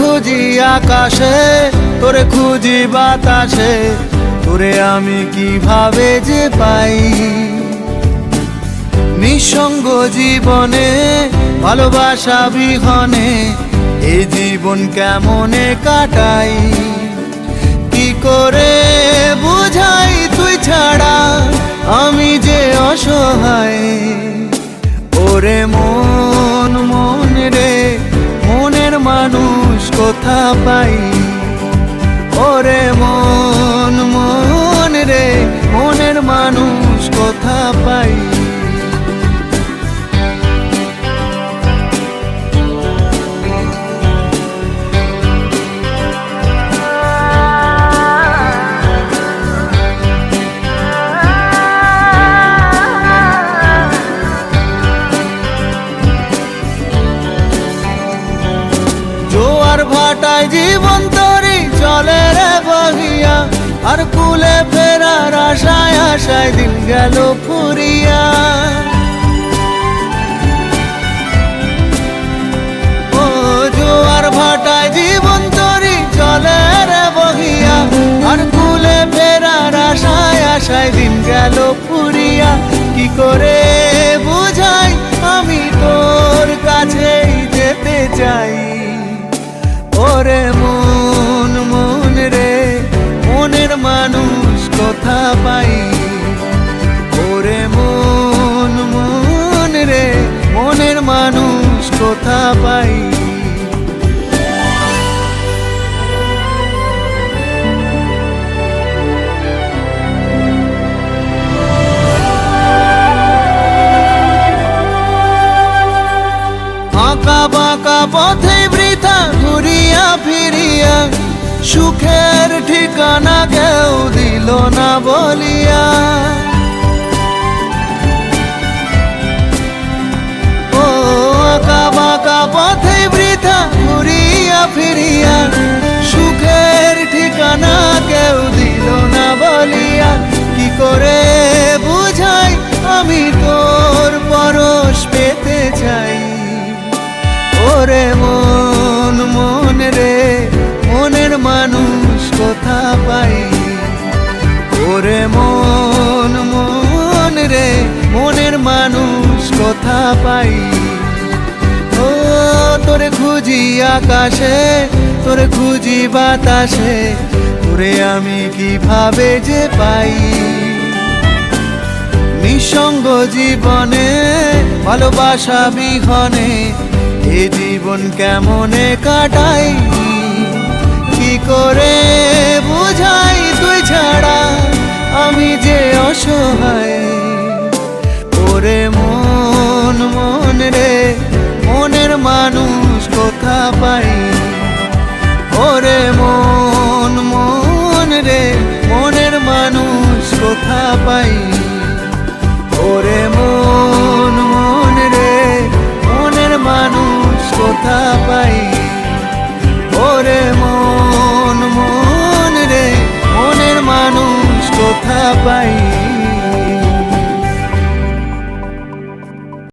খুঁজি আকাশে, তোরে খুঁজি বাতাসে, তোরে আমি কীভাবে যে পাই? নিঃসঙ্গ জীবনে, ভালোবাসা বিহনে এই জীবন কেমনে কাটাই? কি করে বুঝাই তুই ছাড়া, আমি যে অসহায়? ওরে মন কোথা পাই ওরে মন জীবন তরি চলে রে বহিয়া। আর কুলে ফেরার আশায় আশায় দিন গেল ফুরিয়া। ও ভাটায় চলে বহিয়া। আর দিন পাই। আঁকা বাঁকা পথে বৃথা ঘুরিয়া ফিরিয়া সুখের ঠিকানা কেউ দিল না বলিয়া মন মন রে, মনের মানুষ কোথা পাই। ওরে মন মন রে, মনের মানুষ কোথা পাই। ও, তোরে খুঁজি আকাশে, তোরে খুঁজি বাতাসে তোরে আমি কীভাবে যে পাই? নিঃসঙ্গ জীবনে, ভালোবাসা বিহনে জীবন কেমনে কাটাই? কি করে বুঝাই তুই ছাড়া? আমি যে অসহায় ওরে মন মন রে, মনের মানুষ কোথা পাই? ওরে মন মন রে, মনের মানুষ কোথা পাই? মন মন রে মনের মানুষ কোথা পাই